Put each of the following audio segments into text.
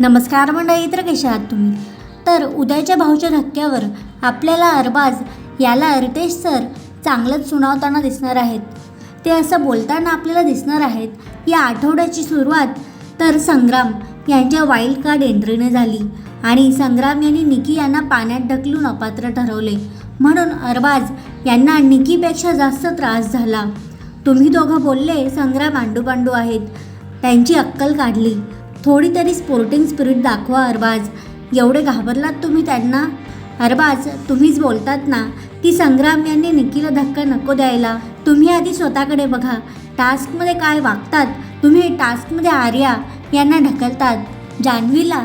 नमस्कार मंडळी इतर कशा आहात तुम्ही? तर उद्याच्या भाऊच्या धक्क्यावर आपल्याला अरबाज याला अरितेश सर चांगलंच सुनावताना दिसणार आहेत. ते असं बोलताना आपल्याला दिसणार आहेत या आठवड्याची सुरुवात तर संग्राम यांच्या वाईल्ड कार्ड एंट्रीने झाली आणि संग्राम यांनी निकी यांना पाण्यात ढकलून अपात्र ठरवले. म्हणून अरबाज यांना निकीपेक्षा जास्त त्रास झाला. तुम्ही दोघं बोलले संग्राम आंडूपांडू आहेत. त्यांची अक्कल काढली. थोडी तरी स्पोर्टिंग स्पिरिट दाखवा अरबाज. एवढे घाबरलात तुम्ही त्यांना? अरबाज तुम्हीच बोलतात ना की संग्राम यांनी निकीला धक्का नको द्यायला. तुम्ही आधी स्वतःकडे बघा. टास्कमध्ये काय वागतात? तुम्ही टास्कमध्ये आर्या यांना ढकलतात. जान्हवीला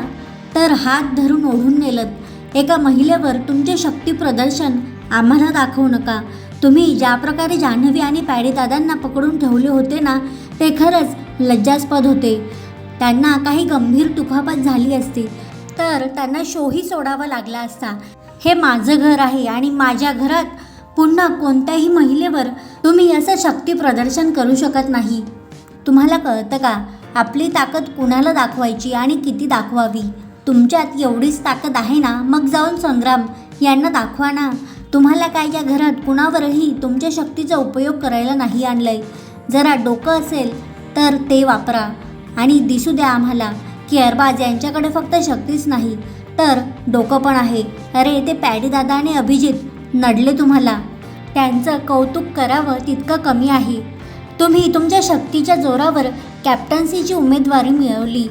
तर हात धरून ओढून नेलत. एका महिलेवर तुमचे शक्ती प्रदर्शन आम्हाला दाखवू नका. तुम्ही ज्या प्रकारे जान्हवी आणि पॅडी दादांना पकडून ठेवले होते ना ते खरंच लज्जास्पद होते. त्यांना काही गंभीर दुखापत झाली असती तर त्यांना शोही सोडावा लागला असता. हे माझं घर आहे आणि माझ्या घरात पुन्हा कोणत्याही महिलेवर तुम्ही असं शक्ती प्रदर्शन करू शकत नाही. तुम्हाला कळतं का? आपली ताकद कुणाला दाखवायची आणि किती दाखवावी? तुमच्यात एवढीच ताकद आहे ना? मग जाऊन संग्राम यांना दाखवा ना. तुम्हाला काय या घरात कुणावरही तुमच्या शक्तीचा उपयोग करायला नाही आणलंय. जरा डोकं असेल तर ते वापरा. आणि दिसू द्या आम्हाला की अरबाज यांच्याकडे फक्त शक्तीच नाही. तर डोकं पण आहे. अरे ते पॅडीदादा आणि अभिजित नडले तुम्हाला. त्यांचं कौतुक करावं तितकं कमी आहे. तुम्ही तुमच्या शक्तीच्या जोरावर कॅप्टन्सीची उमेदवारी मिळवली.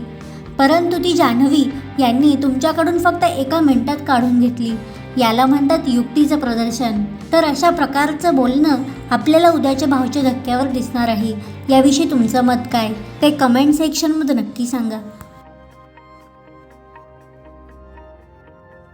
परंतु ती जान्हवी यांनी तुमच्याकडून फक्त एका मिनिटात काढून घेतली. याला म्हणतात युक्तीचं प्रदर्शन. तर अशा प्रकारचं बोलणं आपल्याला उद्याच्या भावच्या धक्क्यावर दिसणार आहे. याविषयी तुमचं मत काय? ते कमेंट सेक्शनमध्ये नक्की सांगा.